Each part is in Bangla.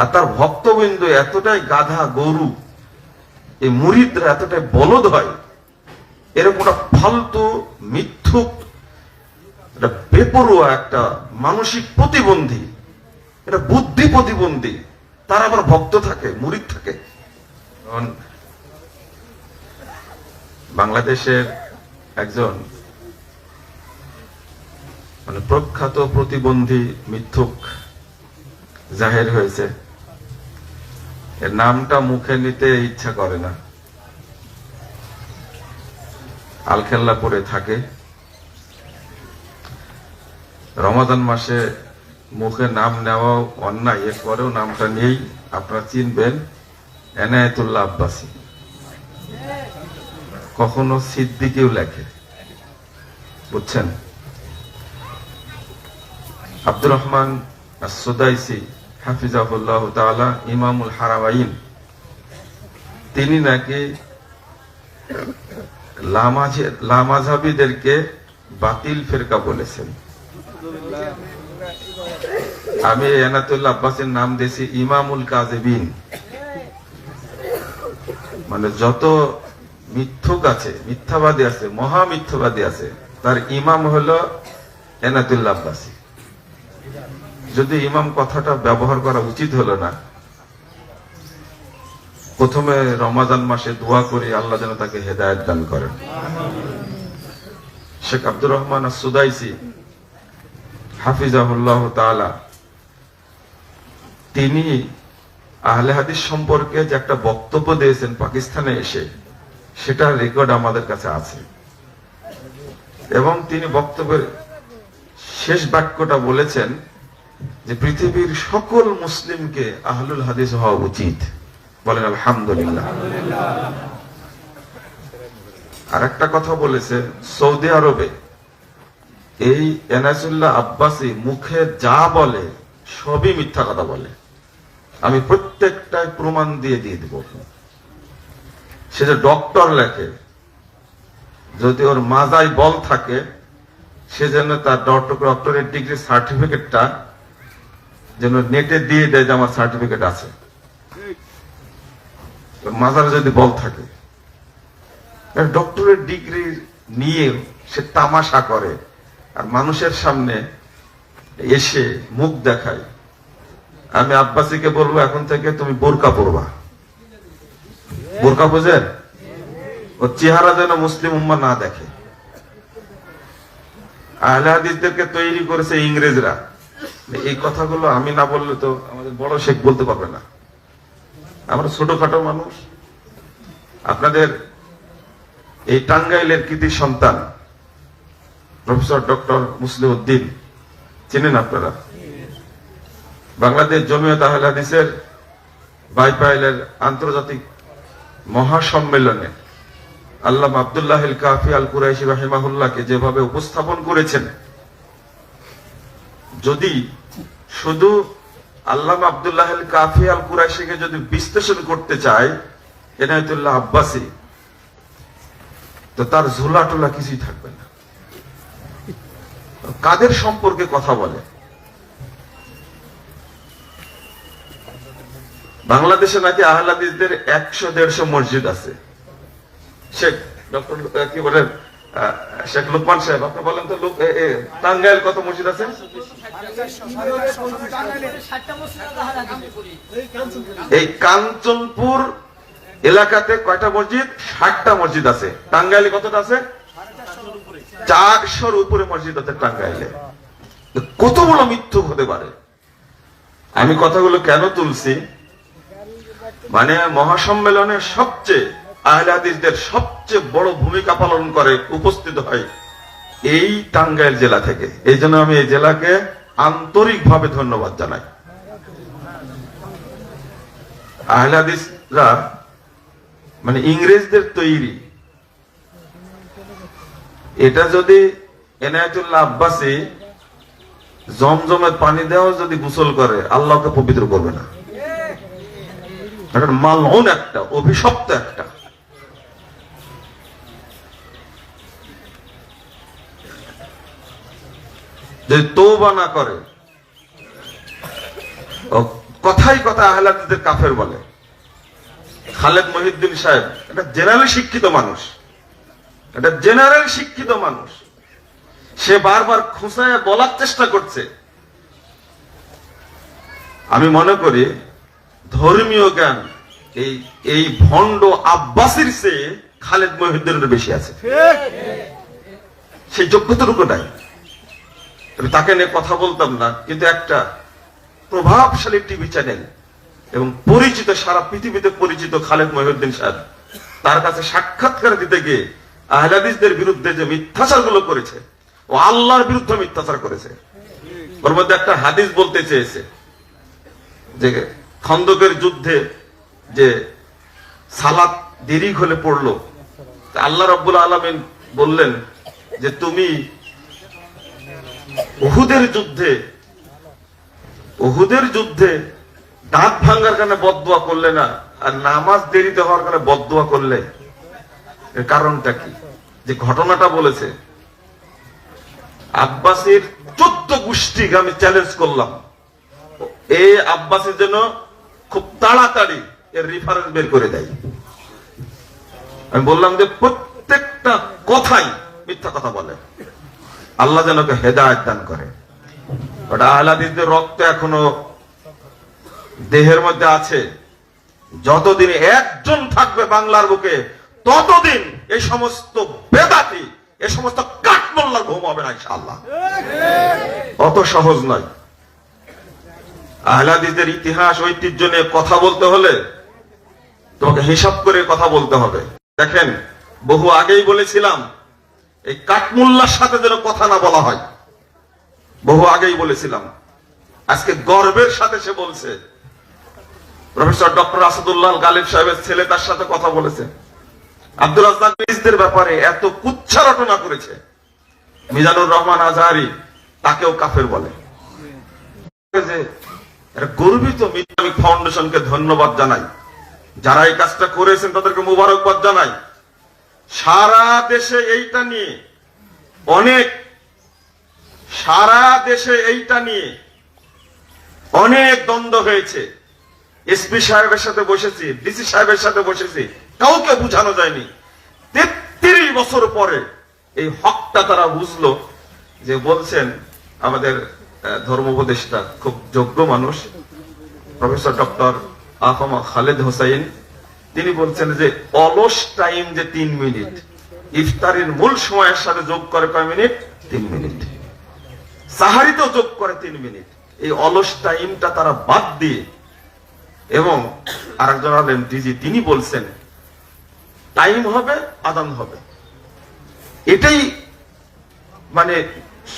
আর তার ভক্তবৃন্দ এতটাই গাধা, গরু, এই মুরিদরা এতটাই বলদ হয়, এরকম একটা ফালতু, মিথ্যুক বেপরোয়া একটা মানসিক প্রতিবন্ধী এটা বুদ্ধি প্রতিবন্ধী, তার আবার ভক্ত থাকে, মুরিদ থাকে। বাংলাদেশের একজন মানে প্রখ্যাত প্রতিবন্ধী, মিথ্যুক জাহের হয়েছে। এর নামটা মুখে নিতে ইচ্ছা করে না। আলখেল্লা পরে থাকে। রমাদান মাসে মুখে নাম নেওয়া অন্যায়, এরপরেও নামটা নিয়েই আপনারা চিনবেন, এনায়েতুল্লাহ আব্বাসী। কখনো সিদ্দিকেও লেখে। বুঝছেন? আব্দুর রহমান সুদাইসি হাফিজাহুল্লাহ তাআলা, ইমামুল হারামাইন। তিনি নাকি লামাঝাবিদেরকে বাতিল ফেরকা বলেছেন। আমি এনাতুল্লাহ আব্বাসের নাম দিয়েছি ইমামুল কাজেবিন মানে যত মিথ্যুক আছে, মিথ্যাবাদী আছে, মহা মিথ্যাবাদী আছে, তার ইমাম হলো এনাতুল্লাহ আব্বাসী। যদি ইমাম কথাটা ব্যবহার করা উচিত হলো না, প্রথমে রমাজান মাসে দোয়া করি আল্লাহ যেন তাকে হেদায়ত দান করেন। শেখ আব্দুর রহমান সুদাইসি হাফিজাহুল্লাহ তাআলা, তিনি আহলে হাদিস সম্পর্কে যে একটা বক্তব্য দিয়েছেন পাকিস্তানে এসে, সেটার রেকর্ড আমাদের কাছে আছে। এবং তিনি বক্তব্যের শেষ বাক্যটা বলেছেন যে পৃথিবীর সকল মুসলিমকে আহলুল হাদিস হওয়া উচিত। বলেন, আলহামদুলিল্লাহ। আর একটা কথা বলেছে, সৌদি আরবে এই এনাসুল্লাহ আব্বাসী মুখে যা বলে, সবই মিথ্যা কথা বলে। আমি প্রত্যেকটাই প্রমাণ দিয়ে দিয়ে দিব। সে যে ডক্টর লেখে, যদি ওর মাজায় বল থাকে, সে যেন তার ডক্টর, ডক্টরের ডিগ্রি সার্টিফিকেটটা যেন নেটে দিয়ে দেয় যে আমার সার্টিফিকেট আছে। মাজারে যদি বল থাকে ডক্টরের ডিগ্রি নিয়ে সে তামাশা করে, আর মানুষের সামনে এসে মুখ দেখায়, আমি আব্বাসীকে বলব, এখন থেকে তুমি বোরকা পরবা। বোরকা বোঝেন ওর চেহারা যেন মুসলিম উম্মা না দেখে। আহলে হাদিসদেরকে তৈরি করেছে ইংরেজরা। এই কথাগুলো আমি না বললে তো আমাদের বড় শেখ বলতে পারবে না। আমরা ছোটখাটো মানুষ। আপনাদের এই টাঙ্গাইলের কৃতি সন্তান, প্রফেসর ডক্টর মুসলিম উদ্দিন চিনেন আপনারা? বাংলাদেশ জমিয়ত আহলে হাদিসের বাইপাইলের আন্তর্জাতিক মহাসম্মেলনে আল্লাহ আবদুল্লাহ কাফি আল কুরাইশি রাহিমাহুল্লাহকে যেভাবে উপস্থাপন করেছেন যদি শুধু আল্লাহ আবদুল্লাহ কাফি আল কুরাইশিকে যদি বিশ্লেষণ করতে চায়, এনায়তুল্লাহ আব্বাসী, তো তার ঝোলা টোলা কিছুই থাকবে না। কাদের সম্পর্কে কথা বলে? বাংলাদেশে নাকি আহলাদিসদের একশো দেড়শো মসজিদ আছে। শেখ ডক্টর, কি বলেন শেখ লুকমান সাহেব, আপনি বলেন তো টাঙ্গাইল কত মসজিদ আছে? এই কাঞ্চনপুর এলাকাতে কয়টা মসজিদ? ষাটটা মসজিদ আছে। টাঙ্গাইলে কতটা আছে? চারশোর উপরে মসজিদ আছে টাঙ্গাইলে। কত বড় মৃত্যু হতে পারে? আমি কথাগুলো কেন তুলছি? মানে মহাসম্মেলনে সবচেয়ে, আহলে সবচেয়ে বড় ভূমিকা পালন করে, উপস্থিত হয় এই টাঙ্গাইল জেলা থেকে। এই আমি এই জেলাকে আন্তরিকভাবে ধন্যবাদ জানাই। আহলে হাদিসরা মানে ইংরেজদের তৈরি। এটা যদি এনায়তুল্লাহ আব্বাসী জমজমের পানি দেওয়া যদি গোসল করে, আল্লাহকে পবিত্র করবে না। এটা মালউন একটা, অভিশপ্ত একটা। যদি তৌবা না করে। কথাই কথা আহলাদিদের কাফের বলে। খালেদ মহিউদ্দিন সাহেব এটা জেনারেল শিক্ষিত মানুষ। এটা জেনারেল শিক্ষিত মানুষ। সে বারবার খুঁচায় বলার চেষ্টা করছে। আমি মনে করি ধর্মীয় জ্ঞান এই এই ভণ্ড আব্বাসির চেয়ে খালেদ মহিউদ্দিনের বেশি আছে। সেই যোগ্যতাটুকু নাই। তাকে নিয়ে কথা বলতাম না, কিন্তু একটা প্রভাবশালী টিভি চ্যানেল এবং পরিচিত সারা পৃথিবীতে পরিচিত খালেদ মহিউদ্দিন সাহেব, তার কাছে সাক্ষাৎকার দিতে গিয়ে আহলাদিসদের বিরুদ্ধে যে মিথ্যাচারগুলো করেছে, ও আল্লাহর বিরুদ্ধে মিথ্যাচার করেছে। ওর মধ্যে একটা হাদিস বলতে চেয়েছে যে খন্দকের যুদ্ধে যে সালাত দেরি হলে পড়ল আল্লাহ রব্বুল আলমিন বললেন যে তুমি উহুদের যুদ্ধে উহুদের যুদ্ধে দাঁত ভাঙ্গার কারণে বদুয়া করলে না, আর নামাজ দেরিতে হওয়ার কারণে বদুয়া করলে, এর কারণটা কি? যে ঘটনাটা বলেছে, আব্বাসের চোদ্দ গোষ্ঠীকে আমি চ্যালেঞ্জ করলাম। এই আব্বাসের জন্য খুব তাড়াতাড়ি এর রেফারেন্স বের করে দেয়। আমি বললাম যে প্রত্যেকটা কথাই মিথ্যা কথা বলে। আল্লাহ যেন হেদায়ত দান করে। ওটা আহলাদিসদের রক্ত এখনও দেহের মধ্যে আছে। যতদিন একজন থাকবে বাংলার বুকে, ততদিন এই সমস্ত বেদাতি, এই সমস্ত কাঠমোল্লার ঘুম হবে না ইনশাআল্লাহ। অত সহজ নয়। আহলাদিসদের ইতিহাস, ঐতিহ্য নিয়ে কথা বলতে হলে তোমাকে হিসাব করে কথা বলতে হবে। দেখেন, বহু আগেই বলেছিলাম এই কাঠমুল্লার সাথে যেন কথা না বলা হয়। বহু আগেই বলেছিলাম, আজকে গর্বের সাথে সে বলছে। প্রফেসর ডক্টর আসাদুল্লাহ গালিব সাহেবের ছেলে তার সাথে কথা বলেছে। আব্দুল মিজদের ব্যাপারে এত কুচ্ছা রটনা করেছে। মিজানুর রহমান আজহারি তাকেও কাফের বলে। যে গর্বিত ইসলামিক ফাউন্ডেশনকে ধন্যবাদ জানাই। যারা এই কাজটা করেছেন তাদেরকে মুবারকবাদ জানাই। সারা দেশে এইটা নিয়ে, অনেক, সারা দেশে এইটা নিয়ে অনেক দ্বন্দ্ব হয়েছে। এসপি সাহেবের সাথে বসেছি, ডিসি সাহেবের সাথে বসেছি, কাউকে বুঝানো যায়নি। তেত্রিশ বছর পরে এই হকটা তারা বুঝলো যে বলছেন আমাদের ধর্ম উপদেষ্টা, খুব যোগ্য মানুষ, প্রফেসর ডক্টর আহমদ খালেদ হোসাইন। তিনি বলছেন যে, অলস টাইম যে তিন মিনিট। ইফতারের মূল সময়ের সাথে যোগ করে কয় মিনিট? তিন মিনিট। সাহারিতেও যোগ করে তিন মিনিট। এই অলস টাইমটা তারা বাদ দিয়ে এবং আরেকজন হলেন ডিজি, তিনি বলছেন টাইম হবে, আদান হবে। এটাই মানে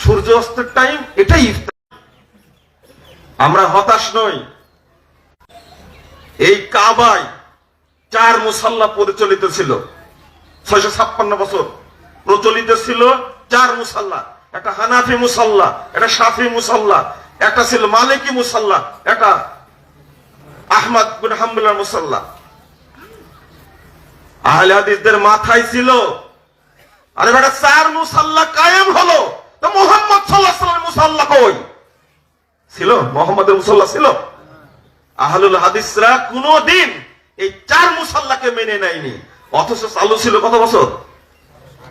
সূর্য অস্তের টাইম এটাই ইফতার। আমরা হতাশ নই। এই কাবায় চার মুসাল্লা পরিচালিত ছিল। ছয়শো ছাপ্পান্ন বছর প্রচলিত ছিল চার মুসাল্লা। একটা হানাফি মুসাল্লা, একটা সাফি মুসাল্লা, একটা ছিল মালিকি মুসাল্লা, একটা আহমদ বিন হাম্বুল্লাহ মুসাল্লা। আহলে হাদিসদের মাথায় ছিল, আরে বেটা চার মুসাল্লা কায়েম হলো। তো মোহাম্মদ সাল্লাহ সাল্লাম মুসাল্লা কই? ছিল, মোহাম্মদের মুসাল্লা ছিল। আহলুল হাদিসরা কোনদিন এই চার মুসাল্লাকে মেনে নেয়নি। অথচ চালু ছিল কত বছর?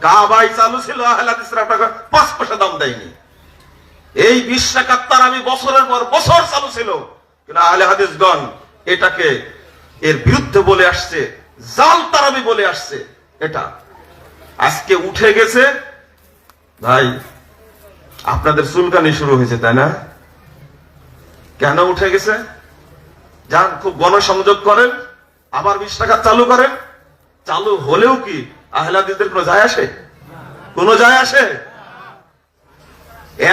কাবাই চালু ছিল আহলে হাদিসরা টাকা পাঁচ পয়সা দাম দেয়নি। এই বিশ্বাকাত্তার আমি বছরের পর বছর চালু ছিল। কিন্তু আহলে হাদিসগণ এটাকে এর বিরুদ্ধে বলে আসছে, জাল তারাবি বলে আসছে এটা। আজকে উঠে গেছে, ভাই, আপনাদের চুলকানি শুরু হয়েছে, তাই না? কেন উঠে গেছে? যান, খুব গণসংযোগ করেন। আবার বিশ টাকা চালু করেন চালু হলেও কি আহলাদিদের কোনো যায় আসে? কোনো যায় আসে?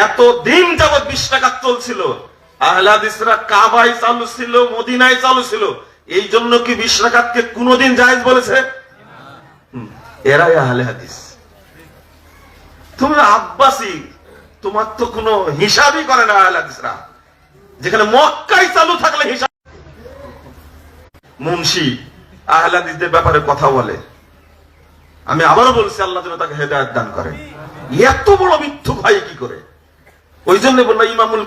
এত দিন যাবৎ বিশ টাকা চলছিল। আহলাদিসরা কাবাই চালু ছিল, মদিনায় চালু ছিল। এই জন্য কি বিশ টাকাতকে কোনোদিন জায়েজ বলেছে? এরাই আহলে হাদিস তুমি আব্বাসি, তোমার তো কোনো হিসাবই করে না আহলে হাদিসরা যেখানে মক্কাই চালু থাকলে হিসাব মুন্সি, আহলাদিসদের ব্যাপারে কথা বলে। আমি আবারও বলছি, আল্লাহ যেন তাকে হেদায়ত দান করে এত বড় মিথ্যু ভাই কি করে? ওই জন্য বলল, ইমামুল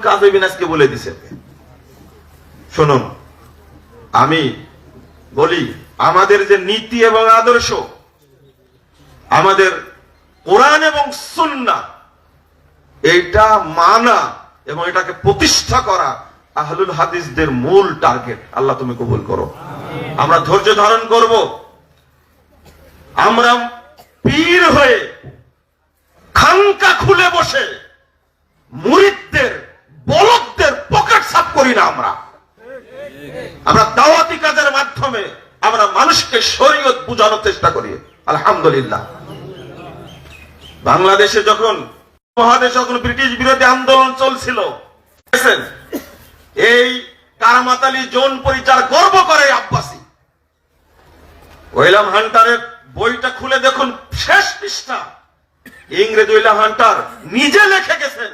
আজকে বলে দিছে। শুনুন, আমি বলি, আমাদের যে নীতি এবং আদর্শ, আমাদের কোরআন এবং সুন্না, এইটা মানা এবং এটাকে প্রতিষ্ঠা করা আহলুল হাদিসদের মূল টার্গেট। আল্লাহ তুমি কবুল করো। আমরা ধৈর্য ধারণ করব। আমরা পীর হয়ে খানকা খুলে বসে মুরিদদের বলকদের পকেট সাফ করি না আমরা। আমরা দাওয়াতি কাজের মাধ্যমে আমরা মানুষকে শরীয়ত বুঝানোর চেষ্টা করি। আলহামদুলিল্লাহ। বাংলাদেশে যখন, মহাদেশে যখন ব্রিটিশ বিরোধী আন্দোলন চলছিল এই কারামাত আলী জোন পরিচার গর্ব করে আব্বাসী। ওয়েলাম হান্টারের বইটা খুলে দেখুন, শেষ পৃষ্ঠা। ইংরেজ ওয়েলাম হান্টার নিজে লিখে গেছেন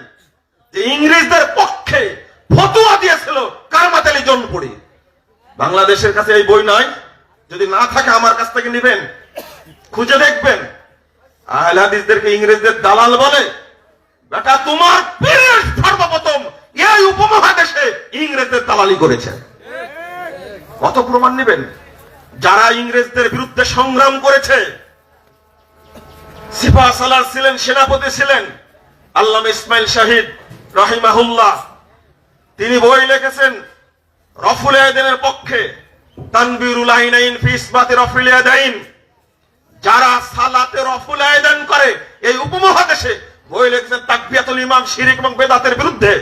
যে ইংরেজদের পক্ষে ফতুয়া দিয়েছিল কারামাত আলী জোনপুরি বাংলাদেশের কাছে এই বই নয় যদি না থাকে আমার কাছ থেকে নেবেন। খুঁজে দেখবেন। আহলে হাদিসদেরকে ইংরেজদের দালাল বলে, বেটা, তোমার পীরের সর্বপ্রথম এই উপমহাদেশে ইংরেজদের করেছে। কত প্রমাণ নেবেন? যারা ইংরেজদের বিরুদ্ধে সংগ্রাম করেছে, সিফা সালার ছিলেন, সেনাপতি ছিলেন, আল্লামা ইসমাইল শাহিদ তিনি বই লিখেছেন, রফুল আয়দিনের পক্ষে, তানবিরুল আইনাইন ফি ইসবাতে রফুল আয়দাইন যারা সালাতে রফুল আয়দান করে, এই উপমহাদেশে বই লিখেছেন তাকবিয়াতুল ইমাম শিরিক এবং বেদাতের বিরুদ্ধে।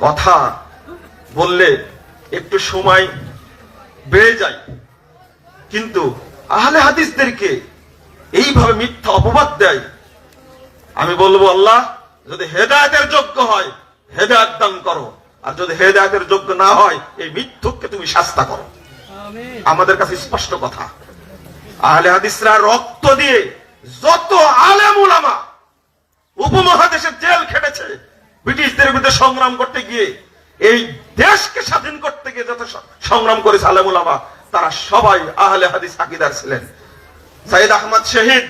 কথা বললে একটু সময় বেড়ে যায়। কিন্তু আহলে হাদিসদেরকে এইভাবে মিথ্যা অপবাদ দেয়। আমি বলব আল্লাহ যদি হেদায়তের যোগ্য হয় হেদায়ত দান করো। আর যদি হেদায়তের যোগ্য না হয় এই মিথ্যুককে তুমি শাস্তা করো। আমাদের কাছে স্পষ্ট কথা। আহলে হাদিসরা রক্ত দিয়ে যত আলেম উলামা উপমহাদেশে জেল খেটেছে ব্রিটিশদের বিরুদ্ধে সংগ্রাম করতে গিয়ে, এই দেশকে স্বাধীন করতে গিয়ে যত সংগ্রাম করেছে উলামা তারা সবাই আহলে হাদিস আকিদার ছিলেন। সাইদ আহমদ শহীদ,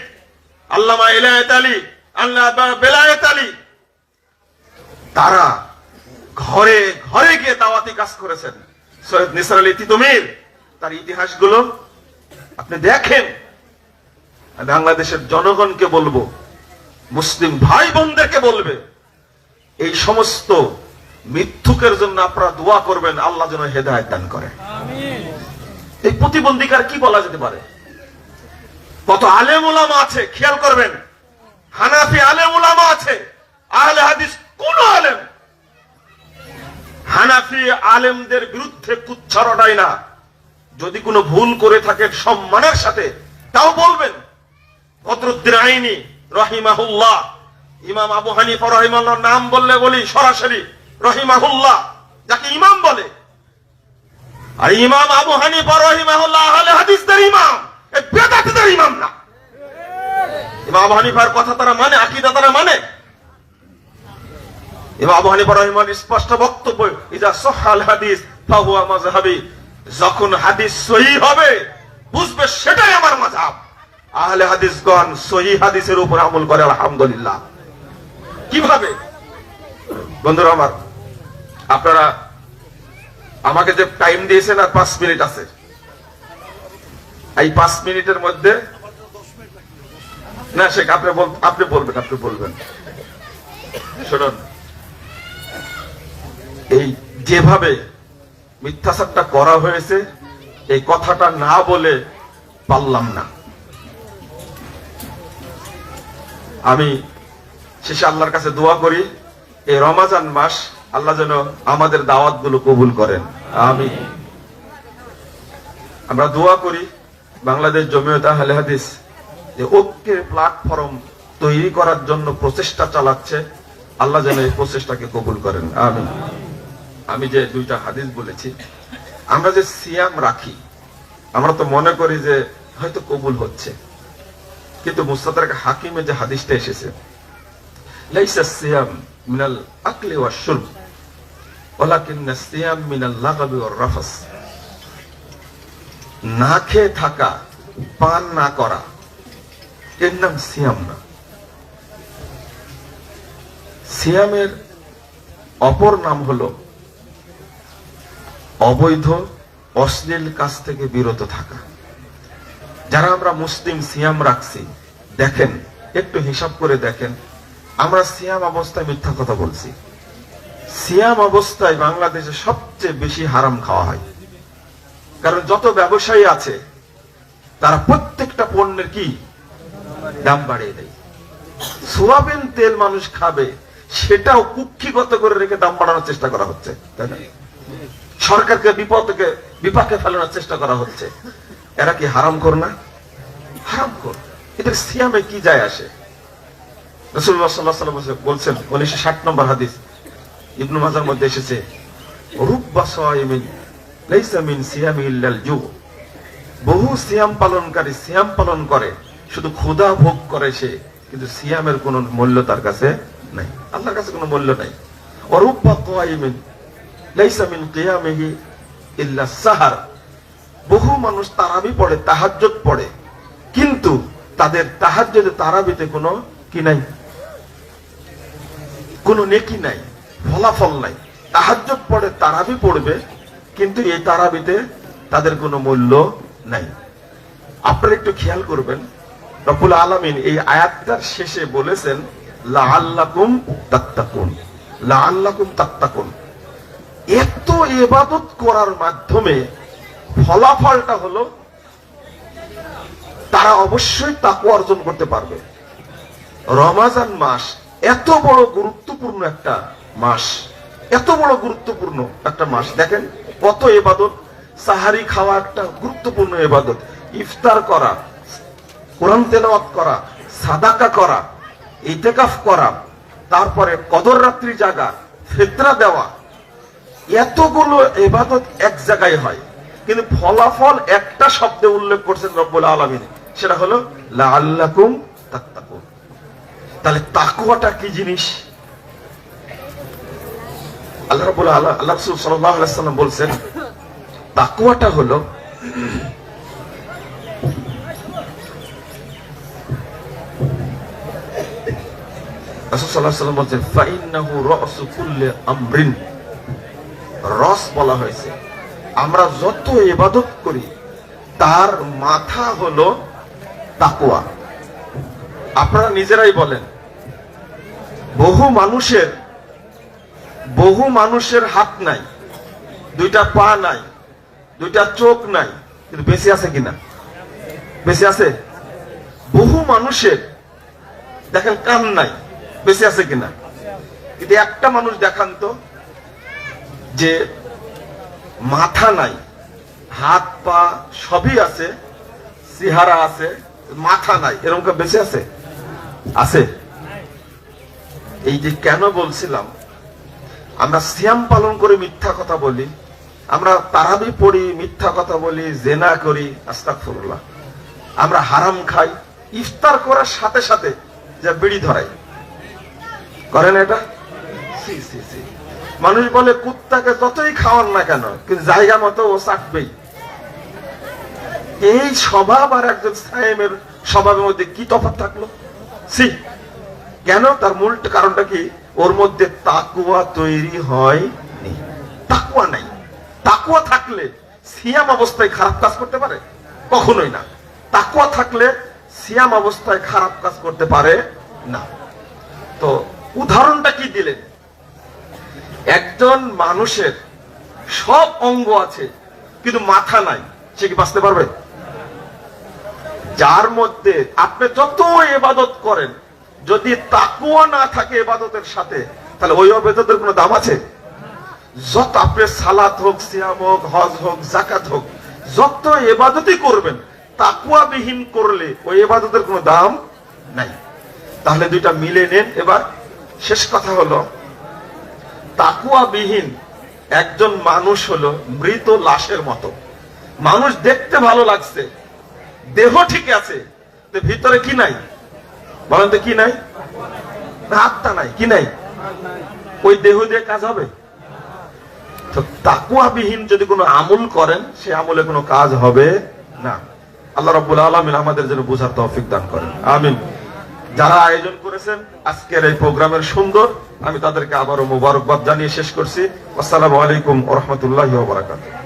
আল্লামা ইলায়ত আলী আল্লাহ বেলায়েত আলী, তারা ঘরে ঘরে গিয়ে দাওয়াতি কাজ করেছেন। সৈয়দ নিসার আলী তিতুমির, তার ইতিহাসগুলো আপনি দেখেন। বাংলাদেশের জনগণকে বলব, মুসলিম ভাই বোনদেরকে বলবে এই সমস্ত মিথ্যুকের জন্য আপনারা দোয়া করবেন আল্লাহ যেন হেদায়ত দান করে। এই প্রতিবন্ধীকার কি বলা যেতে পারে? কত আলেম ওলামা আছে খেয়াল করবেন। হানাফি আলেম ওলামা আছে আহলে হাদিস কোন আলেম। হানাফি আলেমদের বিরুদ্ধে কুচ্ছারটাই না। যদি কোনো ভুল করে থাকে সম্মানের সাথে তাও বলবেন। বদরুদ্দিন আইনি রহিমাহুল্লাহ। ইমাম আবু হানিফা রহিমাল্লাহ নাম বললে বলি সরাসরি রহিমাহুল্লাহ, যাকে ইমাম বলে। আর ইমাম আবু হানিফা রহিমাহুল্লাহ আহলে হাদিসদের ইমাম। বেদাতিদের ইমাম না। ইমাম আবু হানিফার কথা তারা মানে আকীদা তারা মানে। ইমাম আবু হানিফা রহিমান স্পষ্ট বক্তব্য, ইজা সহাল হাদিস, ফাহুয়া মাযহাবি। যখন হাদিস সহি হবে, বুঝবে সেটাই আমার মাযহাব। আহলে হাদিসগণ সহি হাদিসের উপর আমল করে, আলহামদুলিল্লাহ। কীভাবে? বন্ধুরা আমার আপনারা আমাকে যে টাইম দিয়েছেন আর পাঁচ মিনিট আছে। এই পাঁচ মিনিটের মধ্যে না, শেখ, আপনি আপনি বলবেন আপনি বলবেন। শুনুন। এই যেভাবে মিথ্যাচারটা করা হয়েছে, এই কথাটা না বলে পারলাম না। আমি শেষে আল্লাহর কাছে দোয়া করি, এই রমাজান মাস আল্লাহ যেন আমাদের দাওয়াতগুলো কবুল করেন। আমি আমরা দোয়া করি বাংলাদেশ জমিয়ত আহলে হাদিস যে ঐক্যের প্ল্যাটফর্ম তৈরি করার জন্য প্রচেষ্টা চালাচ্ছে, আল্লাহ যেন এই প্রচেষ্টাকে কবুল করেন। আমি আমি যে দুইটা হাদিস বলেছি, আমরা যে সিয়াম রাখি, আমরা তো মনে করি যে হয়তো কবুল হচ্ছে, কিন্তু মুস্তাদার হাকিমে যে হাদিসটা এসেছে মিনাল আকলি ওয়া শুরব ওয়ালাকিন সিয়াম মিনাল লাগাবি ওয়ার রাফাস না খেয়ে থাকা, পান না করা, এর নাম সিয়াম না। সিয়ামের অপর নাম হলো অবৈধ, অশ্লীল কাজ থেকে বিরত থাকা। যারা আমরা মুসলিম সিয়াম রাখছি, দেখেন, একটু হিসাব করে দেখেন আমরা সিয়াম অবস্থায় মিথ্যা কথা বলছি। সিয়াম অবস্থায় বাংলাদেশে সবচেয়ে বেশি হারাম খাওয়া হয়। কারণ যত ব্যবসায়ী আছে, তারা প্রত্যেকটা পণ্যের কি? দাম বাড়িয়ে দেয়। সোয়াবিন তেল মানুষ খাবে, সেটাও কুক্ষিগত করে রেখে দাম বাড়ানোর চেষ্টা করা হচ্ছে, তাই না? সরকারকে বিপদকে, বিপাকে ফেলানোর চেষ্টা করা হচ্ছে। এরা কি হারাম কর না? হারাম কর এদের সিয়ামে কি যায় আসে? রসুল্লাহ বলছেন, উনিশশো ষাট নম্বর হাদিস, ইবনু মাজার মধ্যে এসেছে, রুব্বা সাইমিন লাইসা মিন সিয়ামি ইল্লাল জু। বহু সিয়াম পালনকারী সিয়াম পালন করে, শুধু ক্ষুধা ভোগ করে সে, কিন্তু সিয়ামের কোনো মূল্য তার কাছে নাই। আল্লাহর কাছে কোনো মূল্য নাই। অরুব্বা কাইমিন লাইসা মিন কিয়ামিহি ইল্লা সাহার বহু মানুষ তারাবি পড়ে, তাহাজ্জুদ পড়ে, কিন্তু তাদের তাহাজ্জুদে তারাবিতে কোনো কি নাই? কোনো নেকি নাই, ফলাফল নাই। তাহাজ্জুদ পড়ে তারাবি পড়বে, কিন্তু এই তারাবিতে তাদের কোনো মূল্য নাই। আপনারা একটু খেয়াল করবেন, রব্বুল আলামিন এই আয়াতটার শেষে বলেছেন, লাআল্লাকুম তাত্তাকুন লাআল্লাকুম তাত্তাকুন। এত ইবাদত করার মাধ্যমে ফলাফলটা হলো, তারা অবশ্যই তাকু অর্জন করতে পারবে। রমাজান মাস এত বড় গুরুত্বপূর্ণ একটা মাস, এত বড় গুরুত্বপূর্ণ একটা মাস। দেখেন, কত এবাদত, সাহারি খাওয়া একটা গুরুত্বপূর্ণ এবাদত। ইফতার করা, কোরআন তেলাওয়াত করা, সাদাকা করা, ইতেকাফ করা, তারপরে কদর রাত্রি জাগা, ফেতরা দেওয়া। এতগুলো এবাদত এক জায়গায় হয়। কিন্তু ফলাফল একটা শব্দে উল্লেখ করছেন রব্বুল আলমিন, সেটা হলো লাল্লাকুম তাত্তাকুন। তাহলে তাকুয়াটা কি জিনিস? আল্লাহ রাব্বুল আল্লাহ আল্লাহ রাসূল সাল্লাম বলছেন, তাকুয়াটা হলো রাসূল সাল্লাল্লাহু আলাইহি সাল্লাম বলছেন, ফাইন্নাহু রাসু কুল্লি আমরিন। রস বলা হয়েছে। আমরা যত ইবাদত করি, তার মাথা হলো তাকুয়া। আপনারা নিজেরাই বলেন বহু মানুষের বহু মানুষের হাত নাই, দুইটা পা নাই, দুইটা চোখ নাই, কিন্তু বেশি আছে কিনা? বেশি আছে? বহু মানুষের, দেখেন কান নাই বেশি আছে কিনা? কিন্তু একটা মানুষ দেখান তো, যে মাথা নাই, হাত, পা সবই আছে, চেহারা আছে, মাথা নাই, এরকম বেঁচে আছে? আছে। এই যে কেন বলছিলাম, আমরা সিয়াম পালন করে মিথ্যা কথা বলি, আমরা তারাবি পড়ি, মিথ্যা কথা বলি, জেনা করি আস্তাকফিরুল্লাহ আমরা হারাম খাই, ইফতার করার সাথে সাথে যা বিড়ি ধরাই। করেন এটা? মানুষ বলে, কুত্তাকে যতই খাওয়ান না কেন, কিন্তু জায়গা মতো ও চাটবেই। এই স্বভাব আর একজন সাহেবের স্বভাবের মধ্যে কি তফাৎ থাকল? সি। কেন? তার মূল কারণটা কি? ওর মধ্যে তাকুয়া তৈরি হয় তাকুয়া নাই। তাকুয়া থাকলে সিয়াম অবস্থায় খারাপ কাজ করতে পারে? কখনোই না। তাকুয়া থাকলে সিয়াম অবস্থায় খারাপ কাজ করতে পারে না। তো উদাহরণটা কি দিলেন? একজন মানুষের সব অঙ্গ আছে, কিন্তু মাথা নাই। সে কি বাঁচতে পারবে? যার মধ্যে আপনি যত এবাদত করেন যদি তাকুয়া না থাকে এবাদতের সাথে, তাহলে ওই অবেদতের কোনো দাম আছে? যত আপনি সালাত হোক, সিয়াম হোক, হজ হোক জাকাত হোক, যত এবাদতই করবেন তাকুয়া বিহীন করলে ওই এবাদতের কোনো দাম নাই। তাহলে দুইটা মিলে নেন। এবার শেষ কথা হলো তাকুয়া বিহীন একজন মানুষ হলো মৃত লাশের মতো। মানুষ দেখতে ভালো লাগছে, দেহ ঠিক আছে ভিতরে কি নাই? বলেন তো কি নাই? আত্মা নাই, কি নাই? ওই দেহ দিয়ে কাজ হবে? তো তাকুয়া বিহীন যদি কোনো আমল করেন, সে আমলে কোনো কাজ হবে না। আল্লাহ রাব্বুল আলামিন আমাদের যেন বোঝার তৌফিক দান করেন। আমিন। যারা আয়োজন করেছেন, আজকের এই প্রোগ্রামের সুন্দর, আমি তাদেরকে আবারও মোবারকবাদ জানিয়ে শেষ করছি। আসসালামু আলাইকুম রহমতুল্লাহ বারাকাতুহ।